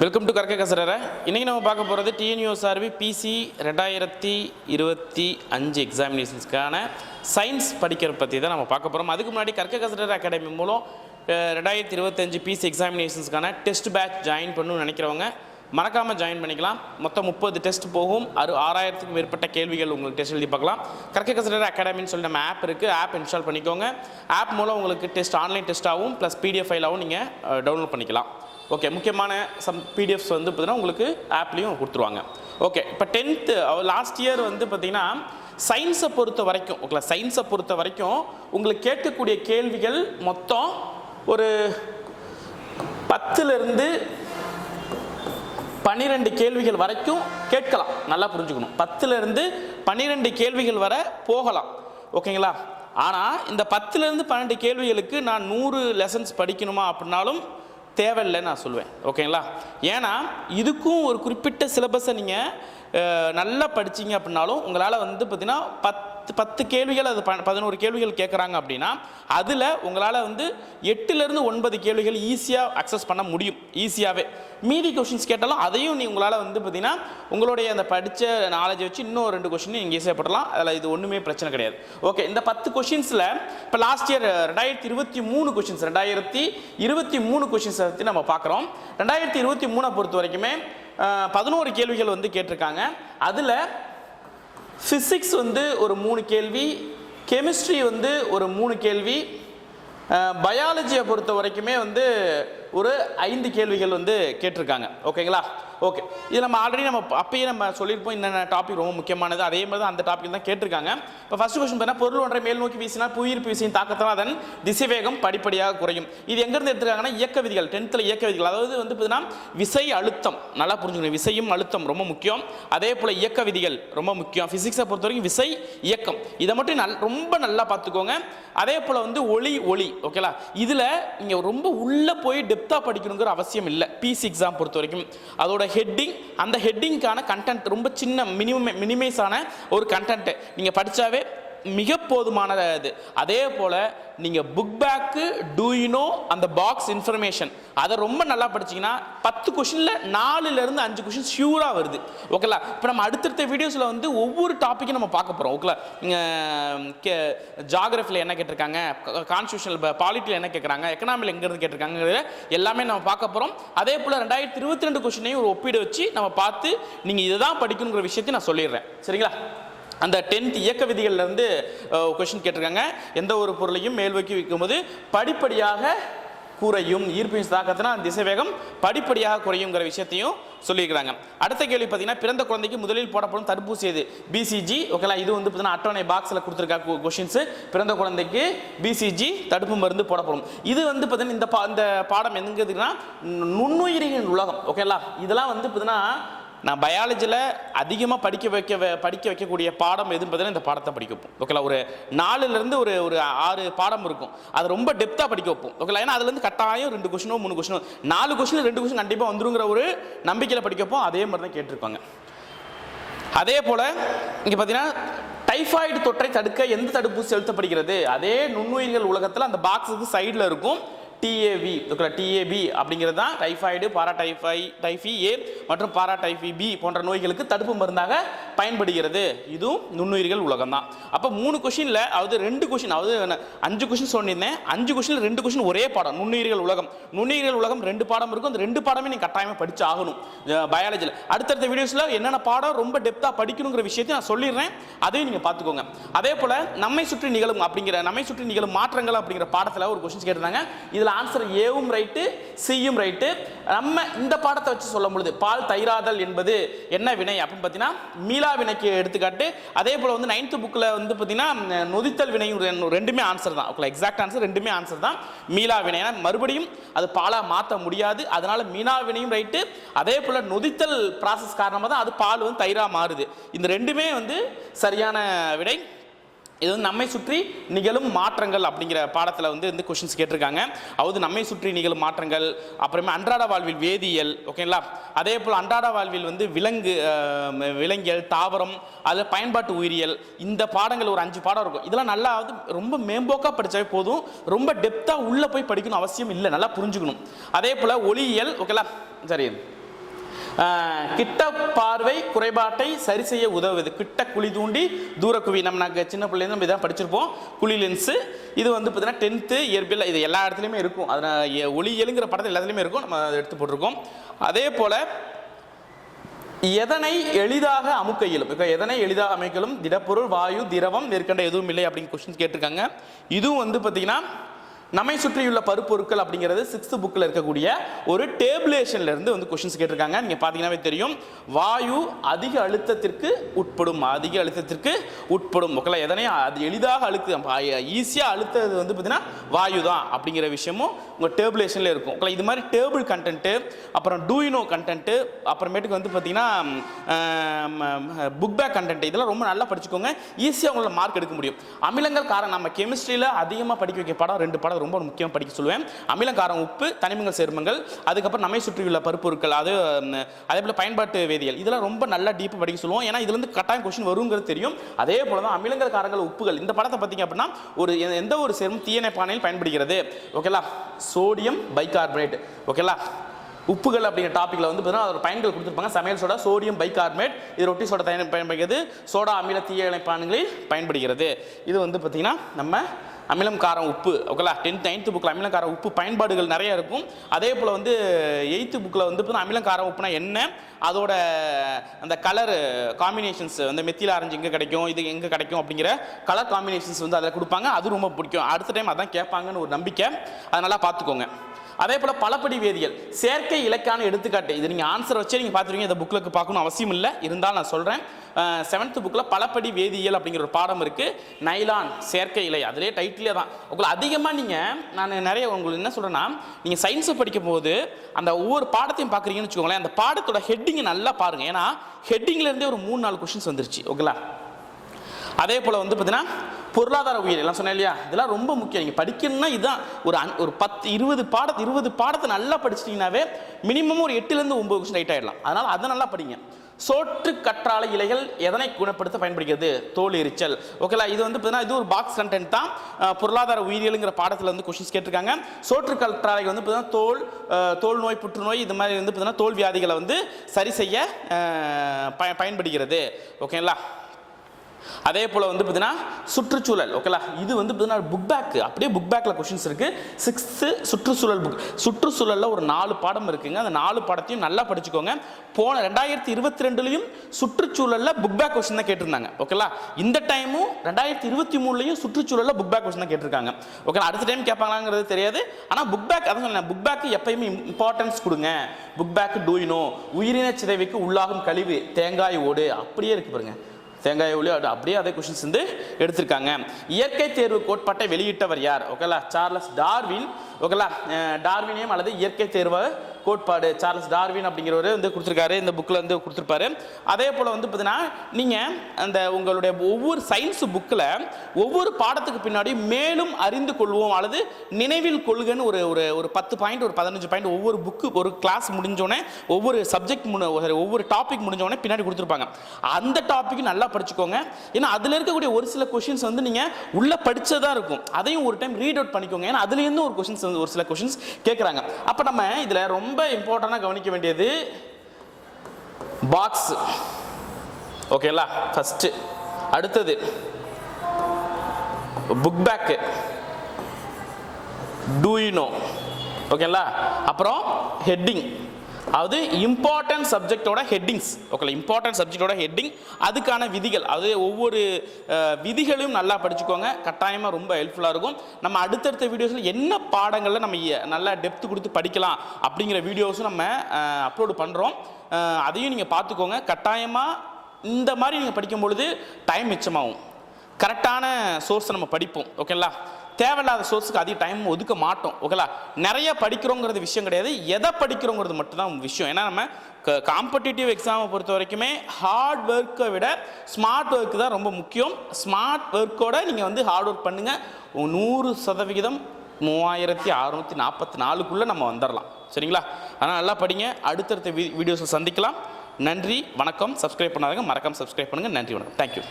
Welcome to கற்க கசரரை இன்றைக்கி நம்ம பார்க்க போகிறது டிஎன்யூஎஸ்ஆர்பி பிசி ரெண்டாயிரத்தி இருபத்தி அஞ்சு எக்ஸாமினேஷன்ஸ்க்கான சயின்ஸ் படிக்கிற பற்றி தான் நம்ம பார்க்க போகிறோம் அதுக்கு முன்னாடி கற்க கசரர் அகாடமி மூலம் ரெண்டாயிரத்தி இருபத்தஞ்சு பிசி எக்ஸாமினேஷன்ஸ்க்கான டெஸ்ட் பேட்ச் ஜாயின் பண்ணணும்னு நினைக்கிறவங்க மறக்காமல் ஜாயின் பண்ணிக்கலாம். மொத்தம் முப்பது டெஸ்ட் போகும். அறு ஆறாயிரத்துக்கும் மேற்பட்ட கேள்விகள் உங்களுக்கு டெஸ்ட் எழுதி பார்க்கலாம். கற்க கசரர் அகாடமின்னு சொல்லி நம்ம ஆப் இருக்குது ஆப் இன்ஸ்டால் பண்ணிக்கோங்க. ஆப் மூலம் உங்களுக்கு டெஸ்ட் ஆன்லைன் டெஸ்ட்டாகவும் ப்ளஸ் பிடிஎஃப் ஃபைலாகவும் நீங்கள் டவுன்லோட் பண்ணிக்கலாம். ஓகே முக்கியமான சம் பிடிஎஃப்ஸ் வந்து பார்த்தீங்கன்னா உங்களுக்கு ஆப்லேயும் கொடுத்துருவாங்க. ஓகே இப்போ டென்த்து லாஸ்ட் இயர் வந்து பார்த்திங்கன்னா சயின்ஸை பொறுத்த வரைக்கும் ஓகே சயின்ஸை பொறுத்த வரைக்கும் உங்களுக்கு கேட்கக்கூடிய கேள்விகள் மொத்தம் ஒரு பத்துலேருந்து பன்னிரெண்டு கேள்விகள் வரைக்கும் கேட்கலாம். நல்லா புரிஞ்சுக்கணும். பத்துலேருந்து பன்னிரெண்டு கேள்விகள் வரை போகலாம். ஓகேங்களா ஆனால் இந்த பத்துலேருந்து பன்னெண்டு கேள்விகளுக்கு நான் நூறு லெசன்ஸ் படிக்கணுமா அப்படின்னாலும் தேவையில்லைன்னு நான் சொல்லுவேன் ஓகேங்களா ஏன்னா இதுக்கும் ஒரு குறிப்பிட்ட சிலபஸை நீங்கள் நல்லா படிச்சிங்க அப்படின்னாலும் உங்களால் வந்து பார்த்தீங்கன்னா பத்து பத்து கேள்விகள் அது ப- பதினோரு கேள்விகள் கேட்குறாங்க அப்படின்னா அதில் உங்களால் வந்து எட்டுலேருந்து ஒன்பது கேள்விகள் ஈஸியாக அக்சஸ் பண்ண முடியும். ஈஸியாகவே மீதி கொஷின்ஸ் கேட்டாலும் அதையும் நீ உங்களால் வந்து பார்த்தீங்கன்னா உங்களுடைய அந்த படித்த நாலேஜ் வச்சு இன்னும் ரெண்டு கொஷின் நீங்கள் ஈஸியாக போடலாம் அதில் இது ஒன்றுமே பிரச்சனை கிடையாது. ஓகே இந்த பத்து கொஷின்ஸில் இப்போ லாஸ்ட் இயர் ரெண்டாயிரத்தி இருபத்தி மூணு கொஷின்ஸ் ரெண்டாயிரத்தி இருபத்தி மூணு கொஷின்ஸை பற்றி நம்ம பார்க்குறோம் ரெண்டாயிரத்தி இருபத்தி மூணை பொறுத்த வரைக்குமே பதினோரு கேள்விகள் வந்து கேட்டிருக்காங்க. அதில் ஃபிசிக்ஸ் வந்து ஒரு மூணு கேள்வி கெமிஸ்ட்ரி வந்து ஒரு மூணு கேள்வி பயாலஜியை பொறுத்த வரைக்குமே வந்து ஒரு ஐந்து கேள்விகள் வந்து கேட்டிருக்காங்க. ஓகேங்களா ஓகே இது நம்ம ஆல்ரெடி நம்ம அப்பயே நம்ம சொல்லியிருப்போம் என்னென்ன டாபிக் ரொம்ப முக்கியமானது. அதே மாதிரி தான் அந்த டாபிக் தான் கேட்டிருக்காங்க. இப்போ ஃபஸ்ட் கொஸ்டின் பார்த்தீங்கன்னா பொருள் ஒன்றை மேல் நோக்கி வீசினால் புவியீர்ப்பு விசையின் தாக்கத்தால் அதன் திசைவேகம் படிப்படியாக குறையும். இது எங்கேருந்து எடுத்துருக்காங்கன்னா இயக்க விதிகள் டென்த்தில் இயக்க விதிகள். அதாவது வந்து பார்த்தீங்கன்னா விசை அழுத்தம். நல்லா புரிஞ்சுக்கணும். விசையும் அழுத்தம் ரொம்ப முக்கியம். அதே போல் இயக்க விதிகள் ரொம்ப முக்கியம். ஃபிசிக்ஸை பொறுத்த வரைக்கும் விசை இயக்கம். இதை மட்டும் நல் ரொம்ப நல்லா பார்த்துக்கோங்க. அதே போல் வந்து ஒளி ஒளி. ஓகேலா இதில் நீங்கள் ரொம்ப உள்ளே போய் டெப்த்தாக படிக்கணுங்கிற அவசியம் இல்லை. பிசி எக்ஸாம் பொறுத்த வரைக்கும் அதோட ஹெட்டிங் அந்த ஹெட்டிங்க்கான கண்டென்ட் ரொம்ப சின்ன மினிமம் மினிமைஸான ஒரு கண்டென்ட் நீங்கள் படித்தாவே மிக போதுமானதாக அது. அதே போல் நீங்கள் புக் பேக்கு டூ அந்த பாக்ஸ் இன்ஃபர்மேஷன் அதை ரொம்ப நல்லா படிச்சீங்கன்னா பத்து கொஷினில் நாலுலேருந்து அஞ்சு கொஷின் ஷியூராக வருது. ஓகேலா இப்போ நம்ம அடுத்தடுத்த வீடியோஸில் வந்து ஒவ்வொரு டாப்பிக்கும் நம்ம பார்க்க போகிறோம் ஓகேலா கே ஜாகிரஃபியில் என்ன கேட்டிருக்காங்க? கான்ஸ்டியூஷனல் பாலிட்டியில் என்ன கேட்குறாங்க? எக்கனாமியில் எங்கேருந்து கேட்டிருக்காங்கிறத எல்லாமே நம்ம பார்க்க போகிறோம் அதே போல் ரெண்டாயிரத்தி இருபத்தி ரெண்டு கொஷினையும் ஒரு ஒப்பீடு வச்சு நம்ம பார்த்து நீங்கள் இதை தான் படிக்கணுங்கிற விஷயத்தையும் நான் சொல்லிடுறேன். சரிங்களா? அந்த டென்த் இயக்க விதிகள்லேருந்து கொஷின் கேட்டிருக்காங்க. எந்த ஒரு பொருளையும் மேல் வைக்கி வைக்கும்போது படிப்படியாக குறையும். ஈர்ப்பின் தாக்கத்தினா அந்த திசைவேகம் படிப்படியாக குறையுங்கிற விஷயத்தையும் சொல்லியிருக்கிறாங்க. அடுத்த கேள்வி பார்த்தீங்கன்னா பிறந்த குழந்தைக்கு முதலில் போடப்படும் தடுப்பூசி எது? பிசிஜி ஓகேலா இது வந்து பார்த்தீங்கன்னா அட்டவணை பாக்ஸில் கொடுத்துருக்கா கொஷின்ஸு பிறந்த குழந்தைக்கு பிசிஜி தடுப்பு மருந்து போடப்படும். இது வந்து பார்த்தீங்கன்னா இந்த பா இந்த பாடம் எதுங்கிறதுனா நுண்ணுயிரிகளின் உலகம். ஓகேலா இதெல்லாம் வந்து பார்த்தீங்கன்னா நான் பயாலஜியில் அதிகமாக படிக்க வைக்க வ- படிக்க வைக்கக்கூடிய பாடம் எதுன்னு பார்த்தீங்கன்னா இந்த பாடத்தை படிக்க வைப்போம். ஓகேலா ஒரு நாலுலேருந்து ஒரு ஒரு ஆறு பாடம் இருக்கும். அது ரொம்ப டெப்த்தாக படிக்க வைப்போம். ஓகேலா ஏன்னா அதுலேருந்து கட்டாயம் ரெண்டு கொஷினோ மூணு கொஷினோ நாலு கொஷின் ரெண்டு கொஷின் கண்டிப்பாக வந்துருங்கிற ஒரு நம்பிக்கையில் படிக்க வைப்போம். அதே மாதிரி தான் கேட்டிருப்பாங்க. அதே போல் இங்கே பார்த்தீங்கன்னா டைஃபாய்டு தொற்றை தடுக்க எந்த தடுப்பூசி செலுத்தப்படுகிறது? அதே நுண்ணுயிர்கள் உலகத்தில் அந்த பாக்ஸுக்கு சைடில் இருக்கும். டிஏவி டிஏபி அப்படிங்கிறது தான் டைஃபாய்டு பாராடைஃபை டைஃபி ஏ மற்றும் பாராடைஃபி பி போன்ற நோய்களுக்கு தடுப்பு மருந்தாக பயன்படுகிறது. இதுவும் நுண்ணுயிர்கள் உலகம் தான். அப்போ மூணு கொஷினில் அதாவது ரெண்டு கொஷின் அதாவது நான் அஞ்சு கொஷின் சொல்லியிருந்தேன் அஞ்சு கொஷினில் ரெண்டு கொஷின் ஒரே பாடம் நுண்ணுயிர்கள் உலகம். நுண்ணுயிர்கள் உலகம் ரெண்டு பாடம் இருக்கும். அந்த ரெண்டு பாடமே நீங்கள் கட்டாயமாக படிச்சு ஆகணும். பயாலஜியில் அடுத்தடுத்த வீடியோஸில் என்னென்ன பாடம் ரொம்ப டெப்த்தாக படிக்கணுங்கிற விஷயத்தை நான் சொல்லிடுறேன். அதையும் நீங்கள் பார்த்துக்கோங்க. அதே போல் நம்மை சுற்றி நிகழும் அப்படிங்கிற நம்மை சுற்றி நிகழும் மாற்றங்கள் அப்படிங்கிற பாடத்தில் ஒரு கொஷின்ஸ் கேட்டிருந்தாங்க. இதில் ஆன்சர் ஏவும் ரைட்டு சியும் ரைட்டு நம்ம இந்த பாடத்தை வச்சு சொல்லும் பொழுது பால் தயிராதல் என்பது என்ன வினை அப்படின்னு பார்த்தீங்கன்னா மீளா வினைக்கு எடுத்துக்காட்டு. அதே போல் வந்து நைன்த்து புக்கில் வந்து பார்த்தீங்கன்னா நொதித்தல் வினையும் ரெண்டுமே ஆன்சர் தான். ஓகே எக்ஸாக்ட் ஆன்சர் ரெண்டுமே ஆன்சர் தான். மீளா வினை. ஏன்னா மறுபடியும் அது பாலாக மாற்ற முடியாது. அதனால் மீனா வினையும் ரைட்டு அதே போல் நொதித்தல் ப்ராசஸ் காரணமாக தான் அது பால் வந்து தயிராக மாறுது. இந்த ரெண்டுமே வந்து சரியான விடை. இது வந்து நம்மை சுற்றி நிகழும் மாற்றங்கள் அப்படிங்கிற பாடத்தில் வந்து இந்த கொஷின்ஸ் கேட்டிருக்காங்க. அதாவது நம்மை சுற்றி நிகழும் மாற்றங்கள் அப்புறமே அன்றாட வாழ்வில் வேதியியல் ஓகேங்களா அதே போல் அன்றாட வாழ்வில் வந்து விலங்கு விலங்கியல் தாவரம் அது பயன்பாட்டு உயிரியல் இந்த பாடங்கள் ஒரு அஞ்சு பாடம் இருக்கும். இதெல்லாம் நல்லா வந்து ரொம்ப மேம்போக்காக படித்தாவே போதும். ரொம்ப டெப்த்தாக உள்ளே போய் படிக்கணும் அவசியம் இல்லை. நல்லா புரிஞ்சுக்கணும். அதே போல் ஒளியியல் ஓகேங்களா சரி. கிட்ட பார்வை குறைபாட்டை சரி செய்ய உதவுது கிட்ட குழி தூண்டி தூர குவி. நம்ம நாங்கள் சின்ன பிள்ளைங்க நம்ம இதான் படிச்சிருப்போம். குழி லென்ஸு இது வந்து பார்த்தீங்கன்னா டென்த்து இயற்பியல். இது எல்லா இடத்துலையுமே இருக்கும். அதனால் ஒளி எழுங்கிற படத்தில் எல்லாத்துலேயுமே இருக்கும். நம்ம அதை எடுத்து போட்டிருக்கோம். அதே போல் எதனை எளிதாக அமுக்க இயலும் இப்போ எதனை எளிதாக அமைக்கலும் திடப்பொருள் வாயு திரவம் மேற்கண்ட எதுவும் இல்லை அப்படின்னு கொஸ்டின் கேட்டிருக்காங்க. இதுவும் வந்து பார்த்தீங்கன்னா நம்மை சுற்றியுள்ள பருப்பொருட்கள் அப்படிங்கிறது சிக்ஸ்த் புக்கில் இருக்கக்கூடிய ஒரு டேபிளேஷன்ல இருந்து வந்து கொஷின்ஸ் கேட்டிருக்காங்க. நீங்கள் பார்த்தீங்கன்னாவே தெரியும். வாயு அதிக அழுத்தத்திற்கு உட்படும் அதிக அழுத்தத்திற்கு உட்படும். ஓகேங்களா எதனையும் அது எளிதாக அழுத்து ஈஸியாக அழுத்தது வந்து பார்த்தீங்கன்னா வாயு தான் அப்படிங்கிற விஷயமும் உங்கள் டேபிளேஷனில் இருக்கும். ஓகே இது மாதிரி டேபிள் கண்டென்ட்டு அப்புறம் டூயினோ கண்டென்ட்டு அப்புறமேட்டுக்கு வந்து பார்த்தீங்கன்னா புக் பேக் கண்டென்ட் இதெல்லாம் ரொம்ப நல்லா படிச்சுக்கோங்க. ஈஸியாக உங்களால் மார்க் எடுக்க முடியும். அமிலங்கள் காரணம் நம்ம கெமிஸ்ட்ரியில் அதிகமாக படிக்க வைக்க படம் ரெண்டு படம் ரொம்ப முக்கியம் படிக்க சொல்லுவேன். அமிலங்காரம் உப்பு தனிமங்கள் சேர்மங்கள் அதுக்கப்புறம் நம்மை சுற்றியுள்ள பருப்பொருட்கள் அது அதே போல் பயன்பாட்டு வேதியியல். இதெல்லாம் ரொம்ப நல்லா டீப்பாக படிக்க சொல்லுவோம். ஏன்னா இதுலேருந்து கட்டாயம் கொஸ்டின் வருங்கிறது தெரியும். அதே போல தான் அமிலங்கள் காரங்கள் உப்புகள் இந்த படத்தை பார்த்தீங்க அப்படின்னா ஒரு எந்த ஒரு சேர்மம் தீயணை பானையில் பயன்படுகிறது ஓகேலா சோடியம் பைகார்பனேட் ஓகேலா உப்புகள் அப்படிங்கிற டாப்பிக்கில் வந்து பார்த்தீங்கன்னா அதோட பயன்கள் கொடுத்துருப்பாங்க. சமையல் சோடா சோடியம் பைகார்பனேட் இது ரொட்டி சோடா தயார் பயன்படுகிறது. சோடா அமில தீய இணைப்பான்களில் பயன்படுகிறது. இது வந்து பார்த்தீங்கன்னா நம்ம அமிலம் காரம் உப்பு ஓகேலா டென்த் நைன்த்து புக்கில் அமிலம் காரம் உப்பு பயன்பாடுகள் நிறைய இருக்கும். அதே போல் வந்து எயித்து புக்கில் வந்து பார்த்தீங்கன்னா அமிலம் காரம் உப்புனா என்ன? அதோட அந்த கலர் காம்பினேஷன்ஸ் வந்து மெத்தியில் ஆரஞ்சு எங்கே கிடைக்கும்? இது எங்கே கிடைக்கும்? அப்படிங்கிற கலர் காம்பினேஷன்ஸ் வந்து அதில் கொடுப்பாங்க. அது ரொம்ப பிடிக்கும். அடுத்த டைம் அதான் கேட்பாங்கன்னு ஒரு நம்பிக்கை. அதை நல்லா பார்த்துக்கோங்க. அதே போல் பலப்படி வேதியியல். செயற்கை இலக்கான எடுத்துக்காட்டு. இது நீங்கள் ஆன்சர் வச்சே நீங்கள் பார்த்துருவீங்க. இந்த புக்கில் பார்க்கணும் அவசியம் இல்லை. இருந்தாலும் நான் சொல்கிறேன் செவன்த்து புக்கில் பலப்படி வேதியியல் அப்படிங்கிற ஒரு பாடம் இருக்குது நைலான் செயற்கை இலை. அதிலே டைட்டிலே தான். உங்களை அதிகமாக நீங்கள் நான் நிறைய உங்களுக்கு என்ன சொல்கிறேன்னா நீங்கள் சயின்ஸை படிக்கும் போது அந்த ஒவ்வொரு பாடத்தையும் பார்க்குறீங்கன்னு வச்சுக்கோங்களேன் அந்த பாடத்தோட ஹெட்டிங்கை நல்லா பாருங்கள் ஏன்னா ஹெட்டிங்லேருந்தே ஒரு மூணு நாலு கொஷின்ஸ் வந்துருச்சு. ஓகேங்களா? அதே போல் வந்து பார்த்தீங்கன்னா பொருளாதார உயிர் எல்லாம் சொன்னேன் இல்லையா? இதெல்லாம் ரொம்ப முக்கியம். நீங்கள் படிக்கணும்னா இதுதான் ஒரு அன்- ஒரு பத்து இருபது பாடத்து இருபது பாடத்தை நல்லா படிச்சிட்டிங்கனாவே மினிமம் ஒரு எட்டுலேருந்து ஒம்பது கொஸ்டின் ரைட் ஆகிடலாம் அதனால் அதை நல்லா படிங்க. சோற்று கற்றாழை இலைகள் எதனை குணப்படுத்த பயன்படுகிறது? தோல் எரிச்சல். ஓகேலா இது வந்து பார்த்தீங்கன்னா இது ஒரு பாக்ஸ் கண்டென்ட் தான். பொருளாதார உயிரியலுங்கிற பாடத்தில் வந்து கொஷின்ஸ் கேட்டிருக்காங்க. சோற்று கற்றாழை வந்து பார்த்தீங்கன்னா தோல் தோல் நோய் புற்றுநோய் இது மாதிரி வந்து பார்த்தீங்கன்னா தோல் வியாதிகளை வந்து சரி செய்ய பய- பயன்படுகிறது. ஓகேங்களா அதே போல் வந்து பார்த்தீங்கன்னா சுற்றுச்சூழல் ஓகேலா இது வந்து பார்த்தீங்கன்னா புக் பேக் அப்படியே புக் பேக்கில் கொஷின்ஸ் இருக்குது சிக்ஸ்த்து சுற்றுச்சூழல் புக் சுற்றுச்சூழலில் ஒரு நாலு பாடம் இருக்குங்க. அந்த நாலு பாடத்தையும் நல்லா படிச்சுக்கோங்க. போன ரெண்டாயிரத்தி இருபத்தி ரெண்டுலையும் சுற்றுச்சூழலில் புக் பேக் கொஸ்டின் தான் கேட்டிருந்தாங்க ஓகேலா இந்த டைமும் ரெண்டாயிரத்தி இருபத்தி மூணுலையும் சுற்றுச்சூழலில் புக் பேக் கொஸ்டின் தான் கேட்டிருக்காங்க. ஓகேலா அடுத்த டைம் கேட்பாங்களாங்கிறது தெரியாது. ஆனால் புக் பேக் அதான் சொன்னேன் புக் பேக்கு எப்பயுமே இம்பார்ட்டன்ஸ் கொடுங்க. புக் பேக் டூயினோ உயிரின சிதைவுக்கு உள்ளாகும் கழிவு தேங்காய் ஓடு அப்படியே இருக்கு பாருங்கள் தேங்காய் ஒளி அப்படியே அதே கொஷின்ஸ் வந்து எடுத்திருக்காங்க. இயற்கை தேர்வு கோட்பாட்டை வெளியிட்டவர் யார்? ஓகேலா சார்லஸ் டார்வின். ஓகேலா டார்வினியம் அல்லது இயற்கை தேர்வை கோட்பாடு சார்லஸ் டார்வின் அப்படிங்கிறவர் வந்து கொடுத்துருக்காரு இந்த புக்கில் வந்து கொடுத்துருப்பாரு. அதே போல் வந்து பார்த்தீங்கன்னா நீங்கள் அந்த உங்களுடைய ஒவ்வொரு சயின்ஸ் புக்கில் ஒவ்வொரு பாடத்துக்கு பின்னாடி மேலும் அறிந்து கொள்வோம் அல்லது நினைவில் கொள்கன்னு ஒரு ஒரு ஒரு பத்து பாயிண்ட் ஒரு பதினஞ்சு பாயிண்ட் ஒவ்வொரு புக்கு ஒரு கிளாஸ் முடிஞ்சோடனே ஒவ்வொரு சப்ஜெக்ட் முன் ஒவ்வொரு டாபிக் முடிஞ்சோடனே பின்னாடி கொடுத்துருப்பாங்க. அந்த டாபிக் நல்லா படிச்சுக்கோங்க. ஏன்னா அதில் இருக்கக்கூடிய ஒரு சில கொஷின்ஸ் வந்து நீங்கள் உள்ளே படித்ததாக இருக்கும். அதையும் ஒரு டைம் ரீட் அவுட் பண்ணிக்கோங்க. ஏன்னா அதுலேருந்து ஒரு கொஷின்ஸ் வந்து ஒரு சில கொஷின்ஸ் கேட்குறாங்க அப்போ நம்ம இதில் ரொம்ப இம்பார்ட்டண்ட்டாக கவனிக்க வேண்டியது பாக்ஸ் ஓகேங்களா ஃபஸ்ட்டு அடுத்தது. புக் பேக்கு டூயினோ ஓகேங்களா அப்புறம் ஹெட்டிங் அது இம்பார்ட்டன்ட் சப்ஜெக்டோட ஹெட்டிங்ஸ் ஓகே இம்பார்ட்டன்ட் சப்ஜெக்டோட ஹெட்டிங் அதுக்கான விதிகள். அது ஒவ்வொரு விதிகளையும் நல்லா படிச்சுக்கோங்க. கட்டாயமாக ரொம்ப ஹெல்ப்ஃபுல்லாக இருக்கும். நம்ம அடுத்தடுத்த வீடியோஸில் என்ன பாடங்களில் நம்ம எ- நல்லா டெப்த் கொடுத்து படிக்கலாம் அப்படிங்கிற வீடியோஸும் நம்ம அப்லோடு பண்ணுறோம் அதையும் நீங்கள் பார்த்துக்கோங்க. கட்டாயமாக இந்த மாதிரி நீங்கள் படிக்கும் பொழுது டைம் மிச்சமாகும் கரெக்டான சோர்ஸை நம்ம படிப்போம். ஓகேங்களா? தேவையில்லாத சோர்ஸுக்கு அதிக டைம் ஒதுக்க மாட்டோம் ஓகேலா நிறைய படிக்கிறோங்கிறது விஷயம் கிடையாது. எதை படிக்கிறோங்கிறது மட்டும்தான் விஷயம். ஏன்னா நம்ம காம்படிட்டிவ் எக்ஸாமை பொறுத்த வரைக்குமே ஹார்ட் ஒர்க்கை விட ஸ்மார்ட் ஒர்க் தான் ரொம்ப முக்கியம். ஸ்மார்ட் ஒர்க்கோட நீங்கள் வந்து ஹார்ட் ஒர்க் பண்ணுங்கள் நூறு சதவிகிதம் மூவாயிரத்தி அறுநூற்றி நாற்பத்தி நாலுக்குள்ளே நம்ம வந்துடலாம் சரிங்களா? அதனால் நல்லா படிங்க. அடுத்தடுத்த வீ வீடியோஸை சந்திக்கலாம். நன்றி வணக்கம். சப்ஸ்கிரைப் பண்ணாதங்க. மறக்காமல் சப்ஸ்கிரைப் பண்ணுங்கள் நன்றி வணக்கம். தேங்க்யூ